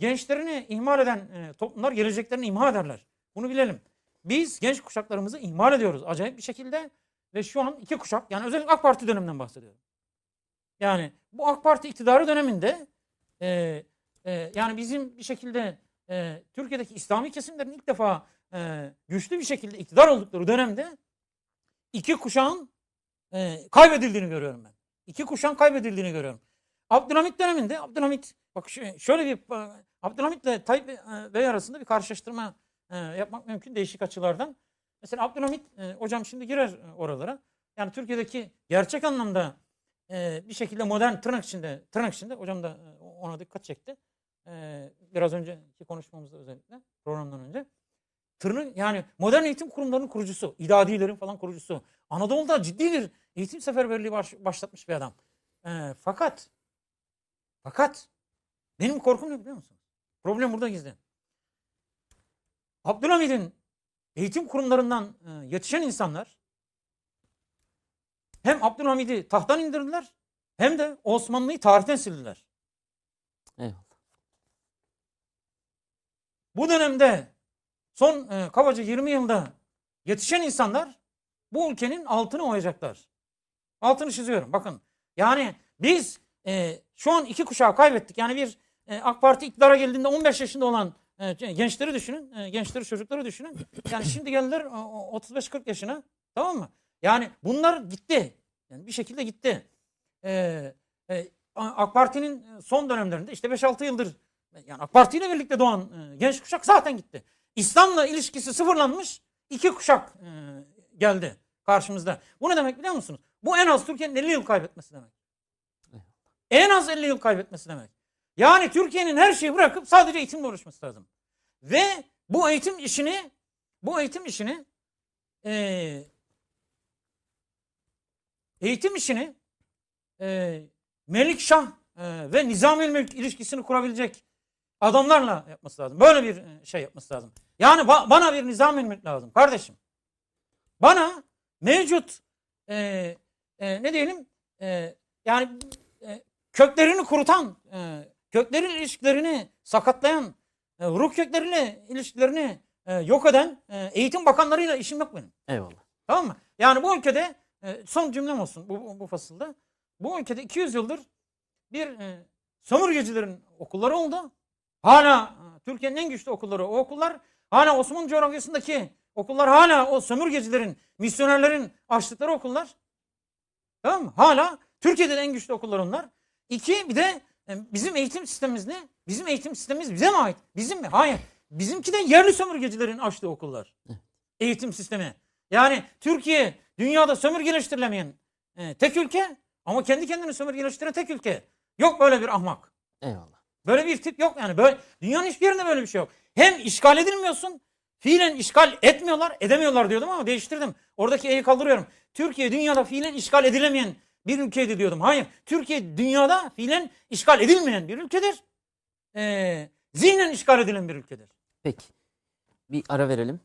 gençlerini ihmal eden e, toplumlar geleceklerini imha ederler. Bunu bilelim. Biz genç kuşaklarımızı ihmal ediyoruz acayip bir şekilde ve şu an iki kuşak yani özellikle AK Parti döneminden bahsediyorum. Yani bu AK Parti iktidarı döneminde e, e, yani bizim bir şekilde e, Türkiye'deki İslami kesimlerin ilk defa e, güçlü bir şekilde iktidar oldukları dönemde iki kuşağın e, kaybedildiğini görüyorum ben. İki kuşağın kaybedildiğini görüyorum. Abdülhamit döneminde Abdülhamit bak şöyle bir e, Abdülhamit'le Tayyip e, Bey arasında bir karşılaştırma e, yapmak mümkün değişik açılardan. Mesela Abdülhamit e, hocam şimdi girer oralara. Yani Türkiye'deki gerçek anlamda bir şekilde modern tırnak içinde tırnak içinde hocam da ona dikkat çekti. Biraz önceki konuşmamızda özellikle programdan önce. Tırnak yani modern eğitim kurumlarının kurucusu, idadilerin falan kurucusu. Anadolu'da ciddi bir eğitim seferberliği baş- başlatmış bir adam. Fakat fakat benim korkum ne biliyor musun? Problem burada gizli. Abdülhamid'in eğitim kurumlarından e, yetişen insanlar hem Abdülhamid'i tahttan indirdiler hem de Osmanlı'yı tarihten sildiler. Eyvallah. Bu dönemde son e, kabaca 20 yılda yetişen insanlar bu ülkenin altını oyacaklar. Altını çiziyorum bakın. Yani biz e, şu an iki kuşağı kaybettik. Yani bir e, AK Parti iktidara geldiğinde 15 yaşında olan e, gençleri düşünün. E, gençleri çocukları düşünün. Yani şimdi geldiler o- o 35-40 yaşına. Tamam mı? Yani bunlar gitti. Yani bir şekilde gitti. E, e, AK Parti'nin son dönemlerinde işte 5-6 yıldır yani AK Parti ile birlikte doğan e, genç kuşak zaten gitti. İslam'la ilişkisi sıfırlanmış iki kuşak e, geldi karşımızda. Bu ne demek biliyor musunuz? Bu en az Türkiye'nin 50 yıl kaybetmesi demek. En az 50 yıl kaybetmesi demek. Yani Türkiye'nin her şeyi bırakıp sadece eğitimle uğraşması lazım. Ve bu eğitim işini bu eğitim işini e, eğitim işini e, Melikşah e, ve Nizami Mülk ilişkisini kurabilecek adamlarla yapması lazım. Böyle bir e, şey yapması lazım. Yani ba- bana bir Nizami Mülk lazım kardeşim. Bana mevcut e, e, ne diyelim e, yani e, köklerini kurutan, e, köklerin ilişkilerini sakatlayan, e, ruh kökleriyle ilişkilerini e, yok eden e, eğitim bakanlarıyla işim yok benim. Eyvallah. Tamam mı? Yani bu ülkede e, son cümlem olsun bu, bu, bu fasılda. Bu ülkede 200 yıldır bir e, sömürgecilerin okulları oldu. Hala Türkiye'nin en güçlü okulları o okullar. Hala Osmanlı coğrafyasındaki okullar hala o sömürgecilerin, misyonerlerin açtıkları okullar. Tamam mı? Hala Türkiye'de de en güçlü okullar onlar. İki bir de bizim eğitim sistemimiz ne? Bizim eğitim sistemimiz bize mi ait? Bizim mi? Hayır. Bizimki de yerli sömürgecilerin açtığı okullar. Eğitim sistemi. Yani Türkiye dünyada sömürgeleştirilemeyen e, tek ülke ama kendi kendini sömürgeleştiren tek ülke. Yok böyle bir ahmak. Eyvallah. Böyle bir tip yok yani. Böyle, dünyanın hiçbir yerinde böyle bir şey yok. Hem işgal edilmiyorsun, fiilen işgal etmiyorlar, edemiyorlar diyordum ama değiştirdim. Oradaki E'yi kaldırıyorum. Türkiye dünyada fiilen işgal edilemeyen bir ülkeydi diyordum. Hayır, Türkiye dünyada fiilen işgal edilmeyen bir ülkedir. Ee, zihnen işgal edilen bir ülkedir. Peki. Bir ara verelim.